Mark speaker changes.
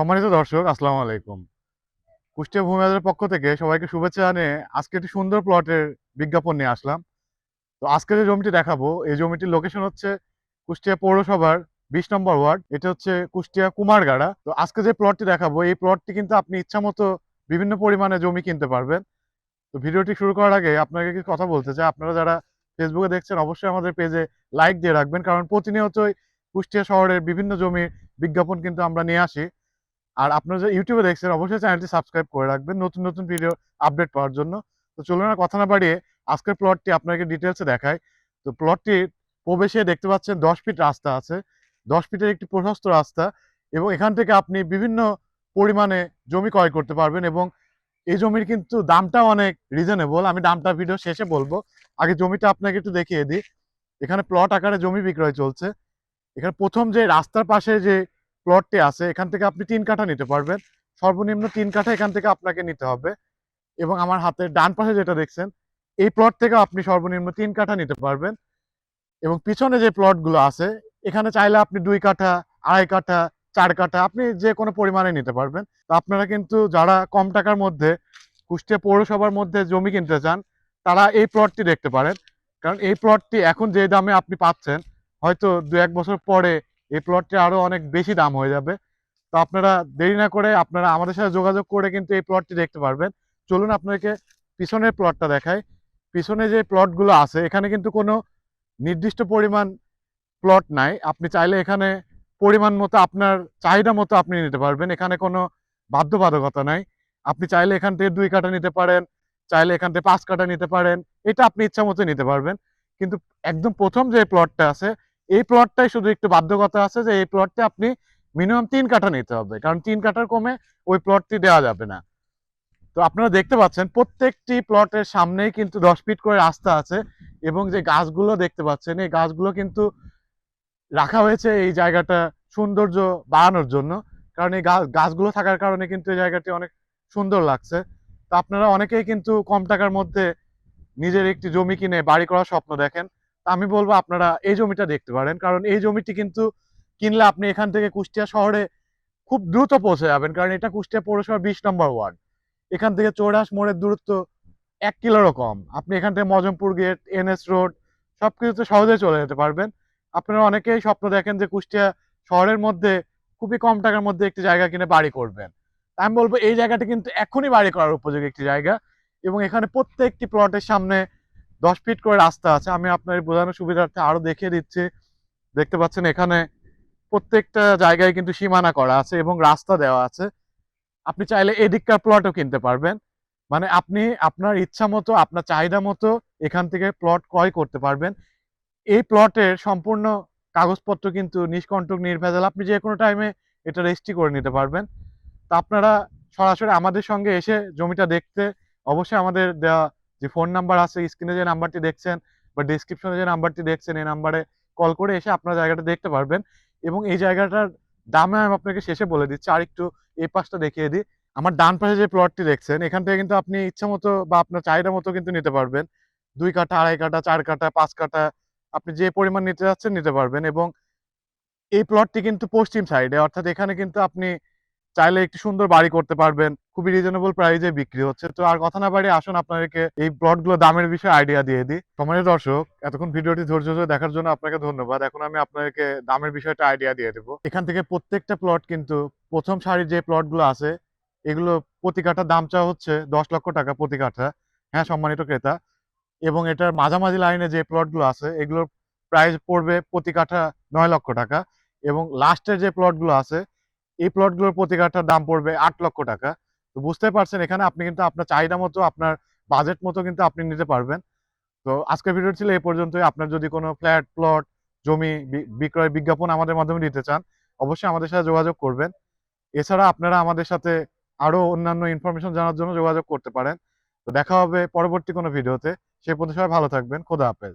Speaker 1: সম্মানিত দর্শক, আসসালামু আলাইকুম। কুষ্টিয়া ভূমিবাজারের পক্ষ থেকে সবাইকে শুভেচ্ছা জানিয়ে আজকে একটি সুন্দর প্লটের বিজ্ঞাপন নিয়ে আসলাম। তো আজকে যে জমিটি দেখাবো, এই জমিটির লোকেশন হচ্ছে কুষ্টিয়া পৌরসভার বিশ নম্বর ওয়ার্ড। এটা হচ্ছে কুষ্টিয়া কুমারগাড়া। তো আজকে যে প্লটটি দেখাবো, এই প্লটটি কিন্তু আপনি ইচ্ছা মতো বিভিন্ন পরিমাণে জমি কিনতে পারবেন। তো ভিডিওটি শুরু করার আগে আপনাকে কিছু কথা বলতে চাই। আপনারা যারা ফেসবুকে দেখছেন, অবশ্যই আমাদের পেজে লাইক দিয়ে রাখবেন। কারণ প্রতিনিয়তই কুষ্টিয়া শহরের বিভিন্ন জমির বিজ্ঞাপন কিন্তু আমরা নিয়ে আসি। আর আপনারা যে ইউটিউবে দেখছেন, অবশ্যই চ্যানেলটি সাবস্ক্রাইব করে রাখবেন নতুন নতুন ভিডিও আপডেট পাওয়ার জন্য। তো চলুন না কথা না বাড়িয়ে আজকের প্লটটি আপনাকে ডিটেলসে দেখায় তো প্লটটির প্রবেশে দেখতে পাচ্ছেন দশ ফিট রাস্তা আছে। দশ ফিটের একটি প্রশস্ত রাস্তা এবং এখান থেকে আপনি বিভিন্ন পরিমাণে জমি ক্রয় করতে পারবেন এবং এই জমির কিন্তু দামটা অনেক রিজনেবল আমি দামটা ভিডিও শেষে বলব। আগে জমিটা আপনাকে একটু দেখিয়ে দিই। এখানে প্লট আকারে জমি বিক্রয় চলছে। এখানে প্রথম যে রাস্তার পাশে যে প্লটটি আছে, এখান থেকে আপনি তিন কাঠা নিতে পারবেন। সর্বনিম্ন তিন কাঠা এখান থেকে আপনাকে নিতে হবে। এবং আমার হাতের ডান পাশে যেটা দেখছেন, এই প্লট থেকে আপনি সর্বনিম্ন তিন কাঠা নিতে পারবেন। এবং পিছনে যে প্লটগুলো আছে, এখানে চাইলে আপনি দুই কাঠা, আড়াই কাঠা, চার কাঠা, আপনি যে কোনো পরিমাণে নিতে পারবেন। তো আপনারা কিন্তু যারা কম টাকার মধ্যে কুষ্টিয়া পৌরসভার মধ্যে জমি কিনতে চান, তারা এই প্লটটি দেখতে পারেন। কারণ এই প্লটটি এখন যে দামে আপনি পাচ্ছেন, হয়তো দু এক বছর পরে এই প্লটটি আরও অনেক বেশি দাম হয়ে যাবে। তো আপনারা দেরি না করে আপনারা আমাদের সাথে যোগাযোগ করে কিন্তু এই প্লটটি দেখতে পারবেন। চলুন আপনাকে পিছনের প্লটটা দেখাই। পিছনে যে প্লটগুলো আছে, এখানে কিন্তু কোনো নির্দিষ্ট পরিমাণ প্লট নাই। আপনি চাইলে এখানে পরিমাণ মতো আপনার চাহিদা মতো আপনি নিতে পারবেন। এখানে কোনো বাধ্যবাধকতা নাই। আপনি চাইলে এখান থেকে দুই কাঠা নিতে পারেন, চাইলে এখান থেকে পাঁচ কাঠা নিতে পারেন। এটা আপনি ইচ্ছা মতো নিতে পারবেন। কিন্তু একদম প্রথম যে প্লটটা আছে এই প্লটটাই শুধু একটু বাধ্যকতা আছে যে এই প্লটটা আপনি মিনিমাম তিন কাঠা নিতে হবে, কারণ তিন কাঠার কমে ওই প্লটটি দেওয়া যাবে না। তো আপনারা দেখতে পাচ্ছেন প্রত্যেকটি প্লটের সামনেই কিন্তু দশ ফিট করে রাস্তা আছে এবং যে গাছগুলো দেখতে পাচ্ছেন, এই গাছগুলো কিন্তু রাখা হয়েছে এই জায়গাটা সৌন্দর্য বাড়ানোর জন্য, কারণ এই গাছ গাছগুলো থাকার কারণে কিন্তু এই জায়গাটি অনেক সুন্দর লাগছে। তো আপনারা অনেকেই কিন্তু কম টাকার মধ্যে নিজের একটি জমি কিনে বাড়ি করার স্বপ্ন দেখেন। আমি বলব আপনারা এই জমিটা দেখতে পারেন। কারণ এই জমিটি কিন্তু কিনলে আপনি এখান থেকে কুষ্টিয়া শহরে খুব দ্রুত পৌঁছে যাবেন। কারণ এটা কুষ্টিয়া পৌরসভার বিশ নম্বর ওয়ার্ড। এখান থেকে চৌরাস মোড়ের দূরত্ব এক কিলোরও কম। আপনি এখান থেকে মজমপুর গেট, এনএস রোড সব কিছুতে সহজে চলে যেতে পারবেন। আপনারা অনেকেই স্বপ্ন দেখেন যে কুষ্টিয়া শহরের মধ্যে খুবই কম টাকার মধ্যে একটি জায়গা কিনে বাড়ি করবেন। আমি বলব এই জায়গাটি কিন্তু এখনই বাড়ি করার উপযোগী একটি জায়গা এবং এখানে প্রত্যেকটি প্লটের সামনে দশ ফিট করে রাস্তা আছে। আমি আপনার বোঝানোর সুবিধার্থে আরও দেখিয়ে দিচ্ছি। দেখতে পাচ্ছেন এখানে প্রত্যেকটা জায়গায় কিন্তু সীমানা করা আছে এবং রাস্তা দেওয়া আছে। আপনি চাইলে এদিককার প্লটও কিনতে পারবেন। মানে আপনি আপনার ইচ্ছা মতো, আপনার চাহিদা মতো এখান থেকে প্লট ক্রয় করতে পারবেন। এই প্লটের সম্পূর্ণ কাগজপত্র কিন্তু নিষ্কণ্টক, নির্ভেজাল, আপনি যে কোনো টাইমে এটা রেজিস্ট্রি করে নিতে পারবেন। তা আপনারা সরাসরি আমাদের সঙ্গে এসে জমিটা দেখতে অবশ্যই আমাদের দেওয়া যে ফোন নাম্বার আছে, স্ক্রিনে যে নাম্বারটি দেখছেন বা ডিসক্রিপশনে যে নাম্বারটি দেখছেন, এই নাম্বারে কল করে এসে আপনার জায়গাটা দেখতে পারবেন। এবং এই জায়গাটার দামে আমি আপনাকে শেষে বলে দিচ্ছি, আর একটু এই পাশটা দেখিয়ে দিই। আমার ডান পাশে যে প্লটটি দেখছেন, এখান থেকে কিন্তু আপনি ইচ্ছা মতো বা আপনার চাহিদা মতো কিন্তু নিতে পারবেন। দুই কাঠা, আড়াই কাঠা, চার কাঠা, পাঁচ কাঠা, আপনি যে পরিমাণ নিতে যাচ্ছেন নিতে পারবেন। এবং এই প্লটটি কিন্তু পশ্চিম সাইডে অর্থাৎ এখানে কিন্তু আপনি চাইলে একটি সুন্দর বাড়ি করতে পারবেন, খুবই রিজনেবল প্রাইসে বিক্রি হচ্ছে। তো আর কথা না বাড়িয়ে আসুন আপনাদেরকে এই প্লটগুলো দামের বিষয়ে আইডিয়া দিয়ে দিই। সম্মানিত দর্শক, এতক্ষণ ভিডিওটি ধৈর্য ধরে দেখার জন্য আপনাকে ধন্যবাদ। এখন আমি আপনাদেরকে দামের বিষয়টা আইডিয়া দিয়ে দেবো। এখান থেকে প্রত্যেকটা প্লট কিন্তু প্রথম সারির যে প্লটগুলো আছে, এগুলো প্রতি কাঠার দাম চাওয়া হচ্ছে দশ লক্ষ টাকা প্রতি কাঠা। হ্যাঁ সম্মানিত ক্রেতা। এবং এটার মাঝামাঝি লাইনে যে প্লটগুলো আছে, এগুলোর প্রাইস পড়বে প্রতি কাঠা নয় লক্ষ টাকা। এবং লাস্টের যে প্লটগুলো আছে এই প্লটগুলোর প্রতি কাঠার দাম পড়বে আট লক্ষ টাকা। তো বুঝতে পারছেন, এখানে আপনি কিন্তু আপনার চাহিদা মতো, আপনার বাজেট মতো কিন্তু আপনি নিতে পারবেন। তো আজকের ভিডিও ছিল এই পর্যন্তই। আপনার যদি কোনো ফ্ল্যাট প্লট জমি বিক্রয় বিজ্ঞাপন আমাদের মাধ্যমে দিতে চান, অবশ্যই আমাদের সাথে যোগাযোগ করবেন। এছাড়া আপনারা আমাদের সাথে আরও অন্যান্য ইনফরমেশন জানার জন্য যোগাযোগ করতে পারেন। তো দেখা হবে পরবর্তী কোনো ভিডিওতে সে পর্যন্ত সবাই ভালো থাকবেন। খোদা হাফেজ।